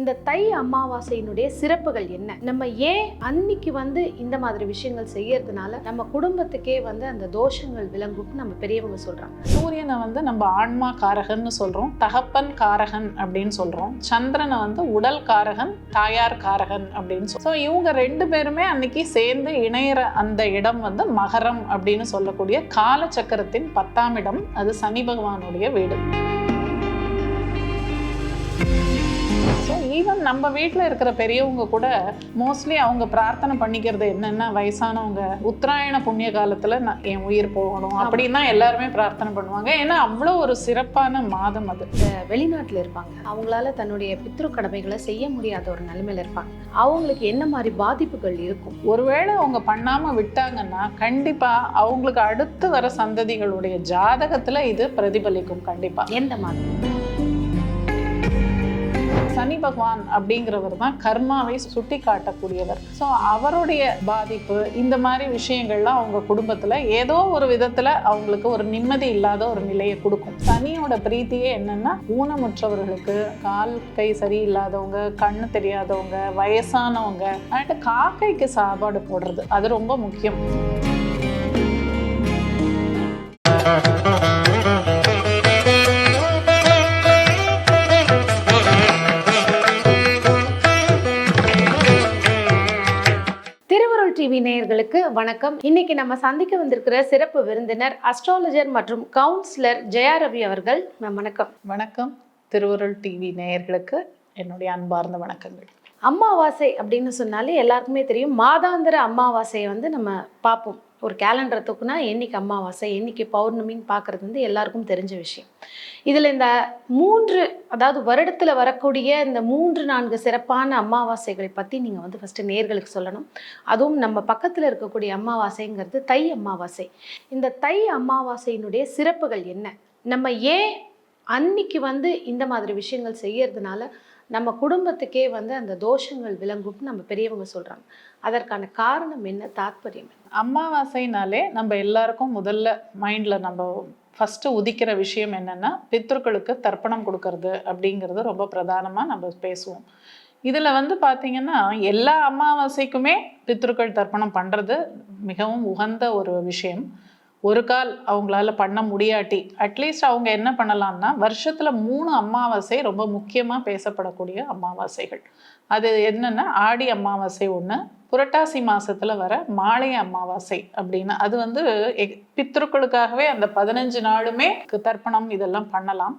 இந்த தை அமாவாசையினுடைய சிறப்புகள் என்ன? நம்ம ஏன் அன்னைக்கு வந்து இந்த மாதிரி விஷயங்கள் செய்யறதுனால நம்ம குடும்பத்துக்கே வந்து அந்த தோஷங்கள் விளங்கும்னு நம்ம பெரியவங்க சொல்றாங்க. சூரியனை வந்து நம்ம ஆன்மா காரகன்னு சொல்றோம் தகப்பன் காரகன் அப்படின்னு சொல்றோம் சந்திரனை வந்து உடல் காரகன் தாயார் காரகன் அப்படின்னு சொல்றோம் ஸோ இவங்க ரெண்டு பேருமே அன்னைக்கு சேர்ந்து இணையிற அந்த இடம் வந்து மகரம் அப்படின்னு சொல்லக்கூடிய காலச்சக்கரத்தின் பத்தாம் இடம் அது சனி பகவானுடைய வீடு. ஈவன் நம்ம வீட்டில் இருக்கிற பெரியவங்க கூட மோஸ்ட்லி அவங்க பிரார்த்தனை பண்ணிக்கிறது என்னென்னா வயசானவங்க உத்தராயண புண்ணிய காலத்தில் நான் என் உயிர் போகணும் அப்படின்னு தான் எல்லாருமே பிரார்த்தனை பண்ணுவாங்க. ஏன்னா அவ்வளோ ஒரு சிறப்பான மாதம் அது. வெளிநாட்டுல இருப்பாங்க. அவங்களால தன்னுடைய பித்ரு கடமைகளை செய்ய முடியாத ஒரு நிலைமையில இருப்பாங்க. அவங்களுக்கு என்ன மாதிரி பாதிப்புகள் இருக்கும்? ஒருவேளை அவங்க பண்ணாமல் விட்டாங்கன்னா கண்டிப்பாக அவங்களுக்கு அடுத்து வர சந்ததிகளுடைய ஜாதகத்தில் இது பிரதிபலிக்கும் கண்டிப்பாக எந்த மாதிரி சனி பகவான் அப்படிங்கிறவர் தான் கர்மாவை சுட்டி காட்டக்கூடியவர் ஸோ அவருடைய பாதிப்பு இந்த மாதிரி விஷயங்கள்லாம் அவங்க குடும்பத்தில் ஏதோ ஒரு விதத்தில் அவங்களுக்கு ஒரு நிம்மதி இல்லாத ஒரு நிலையை கொடுக்கும். சனியோட பிரீத்தியே என்னன்னா ஊனமுற்றவர்களுக்கு கால் கை சரியில்லாதவங்க கண்ணு தெரியாதவங்க வயசானவங்க அண்ட் காக்கைக்கு சாப்பாடு போடுறது அது ரொம்ப முக்கியம். நேயர்களுக்கு வணக்கம். இன்னைக்கு நம்ம சந்திக்க வந்திருக்கிற சிறப்பு விருந்தினர் அஸ்ட்ராலஜர் மற்றும் கவுன்சிலர் ஜெயா ரவி அவர்கள். வணக்கம். வணக்கம். திருவருள் டிவி நேயர்களுக்கு என்னுடைய அன்பார்ந்த வணக்கங்கள். அமாவாசை அப்படின்னு சொன்னாலே எல்லாருக்குமே தெரியும். மாதாந்திர அமாவாசையை வந்து நம்ம பார்ப்போம். ஒரு கேலண்டரை தூக்குனா என்னைக்கு அமாவாசை என்றைக்கு பௌர்ணமின்னு பார்க்குறது வந்து எல்லாருக்கும் தெரிஞ்ச விஷயம். இதில் இந்த மூன்று அதாவது வருடத்தில் வரக்கூடிய இந்த மூன்று நான்கு சிறப்பான அமாவாசைகளை பற்றி நீங்கள் வந்து ஃபஸ்ட்டு நேர்களுக்கு சொல்லணும். அதுவும் நம்ம பக்கத்தில் இருக்கக்கூடிய அமாவாசைங்கிறது தை அமாவாசை. இந்த தை அமாவாசையினுடைய சிறப்புகள் என்ன? நம்ம ஏன் அன்னைக்கு வந்து இந்த மாதிரி விஷயங்கள் செய்யறதுனால நம்ம குடும்பத்துக்கே வந்து அந்த தோஷங்கள் விளங்கும்னு நம்ம பெரியவங்க சொல்கிறாங்க அதற்கான காரணம் என்ன? தாத்பரியம் அமாவாசைனாலே நம்ம எல்லாருக்கும் முதல்ல மைண்டில் நம்ம ஃபஸ்ட்டு உதிக்கிற விஷயம் என்னென்னா பித்ருக்களுக்கு தர்ப்பணம் கொடுக்கறது அப்படிங்கிறது ரொம்ப பிரதானமாக நம்ம பேசுவோம். இதில் வந்து பார்த்திங்கன்னா எல்லா அமாவாசைக்குமே பித்ருக்கள் தர்ப்பணம் பண்ணுறது மிகவும் உகந்த ஒரு விஷயம். ஒரு கால் அவங்களால பண்ண முடியாட்டி அட்லீஸ்ட் அவங்க என்ன பண்ணலாம்னா வருஷத்தில் மூணு அமாவாசை ரொம்ப முக்கியமாக பேசப்படக்கூடிய அமாவாசைகள். அது என்னென்னா ஆடி அமாவாசை ஒன்று புரட்டாசி மாசத்துல வர மாலை அமாவாசை அப்படின்னு. அது வந்து பித்ருக்களுக்காகவே அந்த பதினஞ்சு நாளுமே தர்ப்பணம் இதெல்லாம் பண்ணலாம்.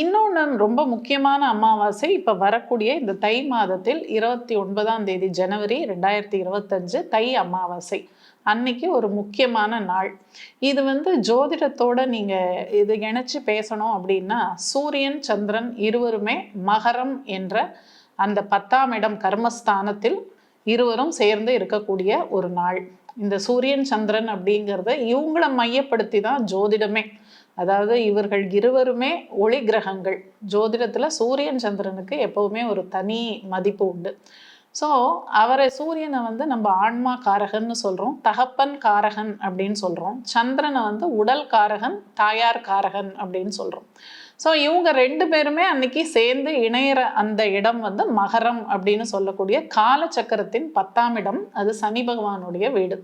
இன்னொன்று ரொம்ப முக்கியமான அமாவாசை இப்போ வரக்கூடிய இந்த தை மாதத்தில் இருபத்தி ஒன்பதாம் தேதி ஜனவரி ரெண்டாயிரத்தி இருபத்தஞ்சு தை அமாவாசை. அன்னைக்கு ஒரு முக்கியமான நாள். இது வந்து ஜோதிடத்தோட நீங்கள் இது இணைச்சி பேசணும் அப்படின்னா சூரியன் சந்திரன் இருவருமே மகரம் என்ற அந்த பத்தாம் இடம் கர்மஸ்தானத்தில் இருவரும் சேர்ந்து இருக்கக்கூடிய ஒரு நாள். இந்த சூரியன் சந்திரன் அப்படிங்கிறத இவங்கள மையப்படுத்தி தான் ஜோதிடமே. அதாவது இவர்கள் இருவருமே ஒளி கிரகங்கள். ஜோதிடத்தில் சூரியன் சந்திரனுக்கு எப்போவுமே ஒரு தனி மதிப்பு உண்டு. ஸோ அவரை சூரியனை வந்து நம்ம ஆன்மா காரகன்னு சொல்கிறோம் தகப்பன் காரகன் அப்படின்னு சொல்கிறோம் சந்திரனை வந்து உடல் காரகன் தாயார் காரகன் அப்படின்னு சொல்கிறோம் ஸோ இவங்க ரெண்டு பேருமே அன்னைக்கு சேர்ந்து இணையிற அந்த இடம் வந்து மகரம் அப்படின்னு சொல்லக்கூடிய காலச்சக்கரத்தின் பத்தாம் இடம் அது சனி பகவானுடைய வீடு.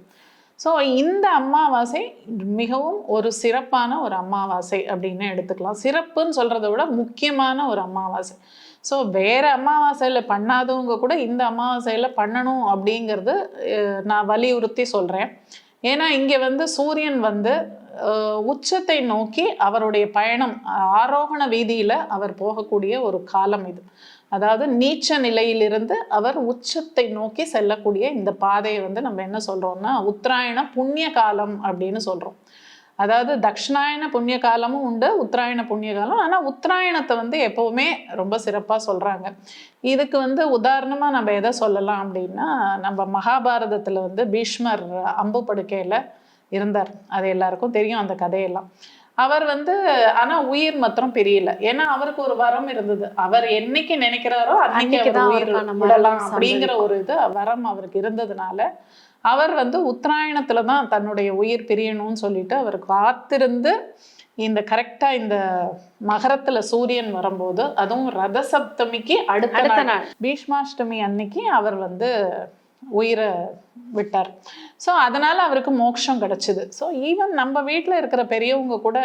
ஸோ இந்த அமாவாசை மிகவும் ஒரு சிறப்பான ஒரு அமாவாசை அப்படின்னு எடுத்துக்கலாம். சிறப்புன்னு சொல்கிறத விட முக்கியமான ஒரு அமாவாசை. ஸோ வேறு அமாவாசையில் பண்ணாதவங்க கூட இந்த அமாவாசையில் பண்ணணும் அப்படிங்கிறது நான் வலியுறுத்தி சொல்கிறேன் ஏன்னா இங்கே வந்து சூரியன் வந்து உச்சத்தை நோக்கி அவருடைய பயணம் ஆரோகண வீதியில் அவர் போகக்கூடிய ஒரு காலம் இது. அதாவது நீச்ச நிலையிலிருந்து அவர் உச்சத்தை நோக்கி செல்லக்கூடிய இந்த பாதையை வந்து நம்ம என்ன சொல்கிறோம்னா உத்தராயண புண்ணிய காலம் அப்படின்னு சொல்கிறோம் அதாவது தக்ஷணாயன புண்ணிய காலமும் உண்டு உத்தராயண புண்ணிய காலம் ஆனால் உத்தராயணத்தை வந்து எப்பவுமே ரொம்ப சிறப்பாக சொல்கிறாங்க இதுக்கு வந்து உதாரணமாக நம்ம எதை சொல்லலாம் அப்படின்னா நம்ம மகாபாரதத்தில் வந்து பீஷ்மர் அம்பு படுக்கையில் இருந்தார். அது எல்லாருக்கும் தெரியும் அந்த கதையெல்லாம். அவர் வந்து ஆனா உயிர் மாத்திரம் பிரியல. ஏன்னா அவருக்கு ஒரு வரம் இருந்தது. அவர் என்னைக்கு நினைக்கிறாரோ அன்னைக்கு அவர் உயிர் விடலாம் அப்படிங்கிற. ஒரு இது வரம் அவருக்கு இருந்ததுனால அவர் வந்து உத்தராயணத்துல தான் தன்னுடைய உயிர் பிரியணும்னு சொல்லிட்டு அவர் காத்திருந்து இந்த கரெக்டா இந்த மகரத்துல சூரியன் வரும்போது அதுவும் ரத சப்தமிக்கு அடுத்த அடுத்த நாள். நாள். பீஷ்மாஷ்டமி அன்னைக்கு அவர் வந்து உயிரை விட்டார். ஸோ அதனால அவருக்கு மோட்சம் கிடைச்சிது. ஸோ ஈவன் நம்ம வீட்டில் இருக்கிற பெரியவங்க கூட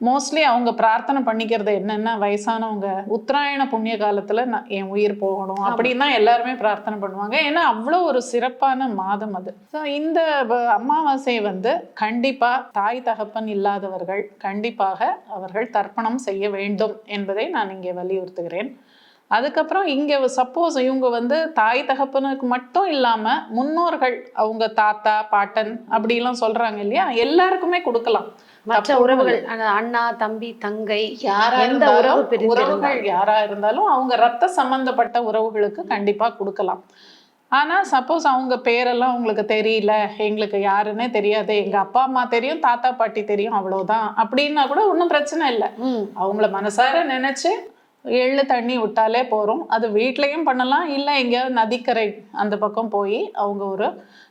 மோஸ்ட்லி அவங்க பிரார்த்தனை பண்ணிக்கிறது என்னென்னா வயசானவங்க உத்தராயண புண்ணிய காலத்தில் நான் என் உயிர் போகணும் அப்படின்னு தான் எல்லாருமே பிரார்த்தனை பண்ணுவாங்க. ஏன்னா அவ்வளோ ஒரு சிறப்பான மாதம் அது. ஸோ இந்த அமாவாசை வந்து கண்டிப்பாக தாய் தகப்பன் இல்லாதவர்கள் கண்டிப்பாக அவர்கள் தர்ப்பணம் செய்ய வேண்டும் என்பதை நான் இங்கே வலியுறுத்துகிறேன். அதுக்கப்புறம் இங்கே சப்போஸ் இவங்க வந்து தாய் தகப்பனுக்கு மட்டும் இல்லாமல் முன்னோர்கள் அவங்க தாத்தா பாட்டன் அப்படிலாம் சொல்கிறாங்க இல்லையா? எல்லாருக்குமே கொடுக்கலாம். மற்ற உறவுகள் அண்ணா தம்பி தங்கை யாரா எந்த உறவு. உறவுகள் யாரா இருந்தாலும் அவங்க ரத்த சம்பந்தப்பட்ட உறவுகளுக்கு கண்டிப்பா கொடுக்கலாம். ஆனா சப்போஸ் அவங்க பேரெல்லாம் உங்களுக்கு தெரியல எங்களுக்கு யாருன்னே தெரியாது எங்க அப்பா அம்மா தெரியும் தாத்தா பாட்டி தெரியும் அவ்வளவுதான். அப்படின்னா கூட ஒன்றும் பிரச்சனை இல்லை. அவங்கள மனசார நினைச்சு எள்ளு தண்ணி விட்டாலே போறோம். அது வீட்லேயும் பண்ணலாம் இல்லை எங்கேயாவது நதிக்கரை அந்த பக்கம் போய் அவங்க ஒரு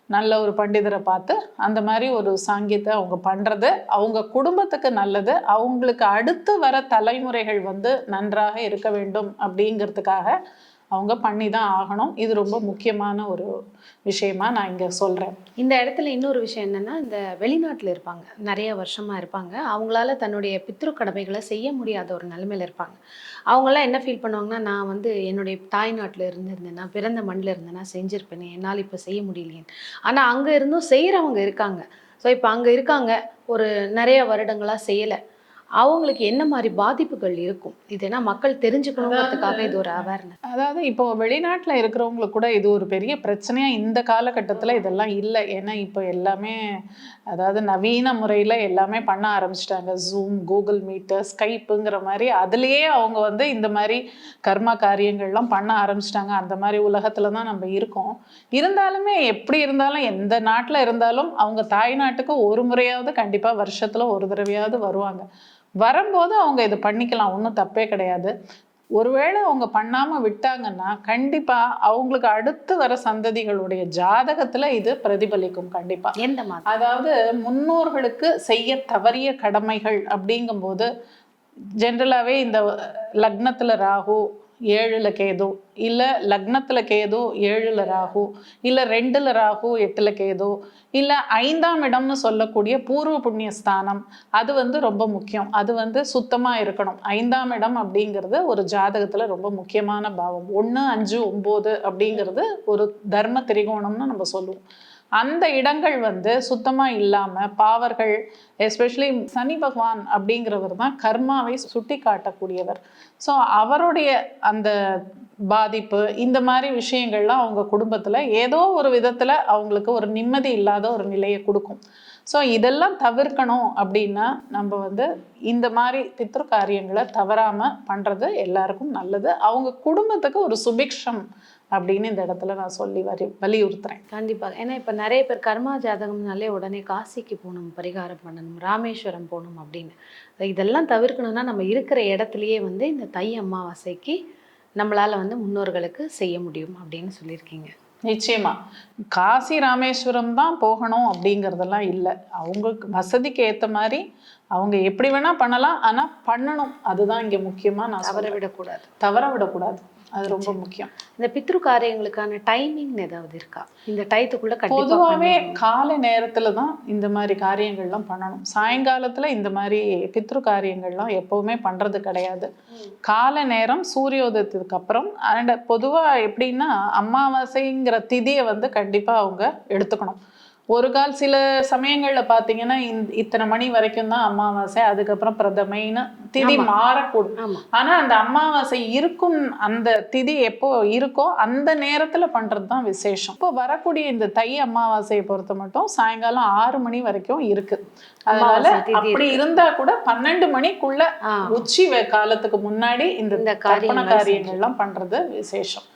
நல்ல ஒரு பண்டிதரை பார்த்து அந்த மாதிரி ஒரு சாங்கியத்தை அவங்க பண்ணுறது அவங்க குடும்பத்துக்கு நல்லது அவங்களுக்கு அடுத்து வர தலைமுறைகள் வந்து நன்றாக இருக்க வேண்டும் அப்படிங்கிறதுக்காக அவங்க பண்ணி தான் ஆகணும். இது ரொம்ப முக்கியமான ஒரு விஷயமா நான் இங்கே சொல்கிறேன் இந்த இடத்துல இன்னொரு விஷயம் என்னன்னா இந்த வெளிநாட்டில் இருப்பாங்க. நிறைய வருஷமாக இருப்பாங்க. அவங்களால தன்னுடைய பித்ரு கடமைகளை செய்ய முடியாத ஒரு நிலைமையில இருப்பாங்க. அவங்களாம் என்ன ஃபீல் பண்ணுவாங்கன்னா நான் வந்து என்னுடைய தாய்நாட்டில் இருந்திருந்தேன்னா பிறந்த மண்ணில் இருந்தேன்னா செஞ்சுருப்பேனே. என்னால் இப்போ செய்ய முடியலையே. ஆனால் அங்கே இருந்தும் செய்கிறவங்க இருக்காங்க. ஸோ இப்போ அங்கே இருக்காங்க. ஒரு நிறைய வருடங்களாக செய்யலை. அவங்களுக்கு என்ன மாதிரி பாதிப்புகள் இருக்கும்? இது ஏன்னா மக்கள் தெரிஞ்சுக்கணுங்கிறதுக்காக இது ஒரு அவேர்னஸ் அதாவது இப்போ வெளிநாட்டில் இருக்கிறவங்களுக்கு கூட இது ஒரு பெரிய பிரச்சனையா இந்த காலகட்டத்தில் இதெல்லாம் இல்லை. ஏன்னா இப்போ எல்லாமே அதாவது நவீன முறையில் எல்லாமே பண்ண ஆரம்பிச்சிட்டாங்க. ஜூம் கூகுள் மீட்டு ஸ்கைப்புங்கிற மாதிரி அதுலேயே அவங்க வந்து இந்த மாதிரி கர்ம காரியங்கள்லாம் பண்ண ஆரம்பிச்சிட்டாங்க. அந்த மாதிரி உலகத்தில் தான் நம்ம இருக்கோம். இருந்தாலுமே எப்படி இருந்தாலும் எந்த நாட்டில் இருந்தாலும் அவங்க தாய் நாட்டுக்கு ஒரு முறையாவது கண்டிப்பாக வருஷத்தில் ஒரு தடவையாவது வருவாங்க. வரும்போது அவங்க இது பண்ணிக்கலாம் ஒன்றும் தப்பே கிடையாது. ஒருவேளை அவங்க பண்ணாம விட்டாங்கன்னா கண்டிப்பா அவங்களுக்கு அடுத்து வர சந்ததிகளுடைய ஜாதகத்துல இது பிரதிபலிக்கும் கண்டிப்பா. எந்த மாதிரி அதாவது முன்னோர்களுக்கு செய்ய தவறிய கடமைகள் அப்படிங்கும்போது ஜென்ரலாகவே இந்த லக்னத்துல ராகு ஏழில் கேது இல்லை லக்னத்தில் கேது ஏழில் ராகு இல்லை ரெண்டில் ராகு எட்டில் கேது இல்லை ஐந்தாம் இடம்னு சொல்லக்கூடிய பூர்வ புண்ணிய ஸ்தானம் அது வந்து ரொம்ப முக்கியம். அது வந்து சுத்தமாக இருக்கணும். ஐந்தாம் இடம் அப்படிங்கிறது ஒரு ஜாதகத்தில் ரொம்ப முக்கியமான பாவம். ஒன்று அஞ்சு ஒம்பது அப்படிங்கிறது ஒரு தர்ம திரிகோணம்னு நம்ம சொல்லுவோம். அந்த இடங்கள் வந்து சுத்தமாக இல்லாமல் பாவர்கள் எஸ்பெஷலி சனி பகவான் அப்படிங்கிறவர் தான் கர்மாவை சுட்டி காட்டக்கூடியவர் ஸோ அவருடைய அந்த பாதிப்பு இந்த மாதிரி விஷயங்கள்லாம் அவங்க குடும்பத்தில் ஏதோ ஒரு விதத்தில் அவங்களுக்கு ஒரு நிம்மதி இல்லாத ஒரு நிலையை கொடுக்கும். ஸோ இதெல்லாம் தவிர்க்கணும் அப்படின்னா நம்ம வந்து இந்த மாதிரி பித்ரு காரியங்களை தவறாமல் பண்ணுறது எல்லாருக்கும் நல்லது. அவங்க குடும்பத்துக்கு ஒரு சுபிக்ஷம் அப்படின்னு இந்த இடத்துல நான் சொல்லி வரி வலியுறுத்துறேன். கண்டிப்பாக ஏன்னா இப்போ நிறைய பேர் கர்மா ஜாதகம்னாலே உடனே காசிக்கு போகணும் பரிகாரம் பண்ணணும் ராமேஸ்வரம் போகணும் அப்படின்னு. இதெல்லாம் தவிர்க்கணும்னா நம்ம இருக்கிற இடத்துலையே வந்து இந்த தை அமாவாசைக்கு நம்மளால வந்து முன்னோர்களுக்கு செய்ய முடியும் அப்படின்னு சொல்லியிருக்கீங்க. நிச்சயமா. காசி ராமேஸ்வரம் தான் போகணும் அப்படிங்கிறதெல்லாம் இல்லை. அவங்களுக்கு வசதிக்கு ஏற்ற மாதிரி அவங்க எப்படி வேணா பண்ணலாம். ஆனா பண்ணணும். அதுதான் இங்க முக்கியமா நான் தவற விடக்கூடாது. தவற விடக்கூடாது. அது ரொம்ப முக்கியம். இந்த பித்ரு காரியங்களுக்கான டைமிங் ஏதாவது இருக்கா? இந்த டயத்துக்குள்ள பொதுவாகவே. காலை நேரத்துல தான் இந்த மாதிரி காரியங்கள்லாம் பண்ணணும். சாயங்காலத்துல இந்த மாதிரி பித்ரு காரியங்கள்லாம் எப்பவுமே பண்றது கிடையாது. காலை நேரம் சூரியோதயத்துக்கு அப்புறம் அண்ட் பொதுவா எப்படின்னா அமாவாசைங்கிற திதியை வந்து கண்டிப்பா அவங்க எடுத்துக்கணும். ஒரு கால் சில சமயங்கள்ல பாத்தீங்கன்னா இந்த- இத்தனை மணி வரைக்கும் தான் அமாவாசை அதுக்கப்புறம் பிரதமைன்னு திதி. மாறக்கூடும். ஆமா. ஆனா அந்த அமாவாசை இருக்கும் அந்த திதி எப்போ இருக்கோ அந்த நேரத்துல பண்றது தான் விசேஷம். இப்போ வரக்கூடிய இந்த தை அமாவாசையை பொறுத்த மட்டும் சாயங்காலம் ஆறு மணி வரைக்கும் இருக்கு. அதனால அப்படி இருந்தா கூட பன்னெண்டு மணிக்குள்ள உச்சி காலத்துக்கு முன்னாடி இந்த காரியங்கள்லாம் பண்றது விசேஷம்.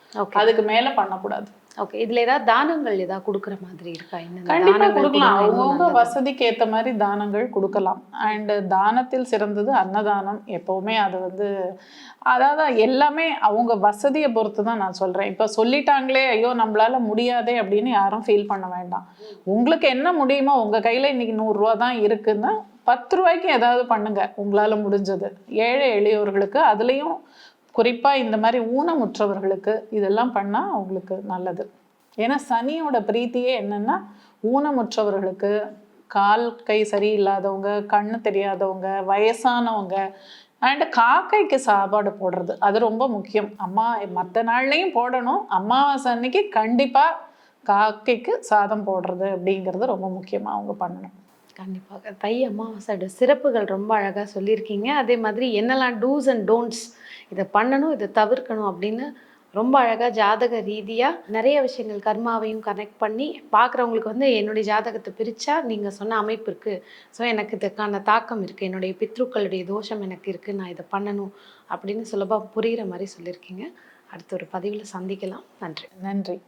அதுக்கு மேல பண்ணக்கூடாது. ஓகே. இதுல ஏதாவது தானங்கள் ஏதாவது கொடுக்குற மாதிரி இருக்கா? என்னென்ன கண்டிப்பா கொடுக்கலாம். அவங்கவுங்க? வசதிக்கு ஏத்த மாதிரி தானங்கள் கொடுக்கலாம். அண்ட் தானத்தில் சிறந்தது அன்னதானம். எப்பவுமே அது வந்து அதாவது எல்லாமே அவங்க வசதியை பொறுத்து தான் நான் சொல்றேன். இப்ப சொல்லிட்டாங்களே ஐயோ நம்மளால முடியாதே அப்படின்னு யாரும் ஃபீல் பண்ண வேண்டாம். உங்களுக்கு என்ன முடியுமோ உங்க கையில இன்னைக்கு நூறு ரூபா தான் இருக்குன்னா பத்து ரூபாய்க்கு ஏதாவது பண்ணுங்க. உங்களால் முடிஞ்சது. ஏழை எளியவர்களுக்கு அதுலேயும் குறிப்பாக இந்த மாதிரி ஊனமுற்றவர்களுக்கு இதெல்லாம் பண்ணால் அவங்களுக்கு நல்லது. ஏன்னா சனியோட பிரீத்தியே என்னென்னா ஊனமுற்றவர்களுக்கு கால் கை சரியில்லாதவங்க கண்ணு தெரியாதவங்க வயசானவங்க அண்ட் காக்கைக்கு சாப்பாடு போடுறது. அது ரொம்ப முக்கியம். அம்மா மற்ற நாள்லையும் போடணும். அமாவாசை அன்னைக்கு கண்டிப்பாக காக்கைக்கு சாதம் போடுறது அப்படிங்கிறது ரொம்ப முக்கியமாக அவங்க பண்ணணும். கண்டிப்பாக தை அமாவாசையோட சிறப்புகள் ரொம்ப அழகாக சொல்லியிருக்கீங்க. அதே மாதிரி என்னெல்லாம் டூஸ் அண்ட் டோன்ட்ஸ் இதை பண்ணணும் இதை தவிர்க்கணும் அப்படின்னு ரொம்ப அழகாக ஜாதக ரீதியாக நிறைய விஷயங்கள் கர்மாவையும் கனெக்ட் பண்ணி பார்க்குறவங்களுக்கு வந்து என்னுடைய ஜாதகத்தை பிரித்தா நீங்கள் சொன்ன அமைப்பு இருக்குது ஸோ எனக்கு இதுக்கான தாக்கம் இருக்குது என்னுடைய பித்ருக்களுடைய தோஷம் எனக்கு இருக்குது நான் இதை பண்ணணும் அப்படின்னு சுலபமாக புரிகிற மாதிரி சொல்லியிருக்கீங்க. அடுத்த ஒரு பதிவில் சந்திக்கலாம். நன்றி. நன்றி.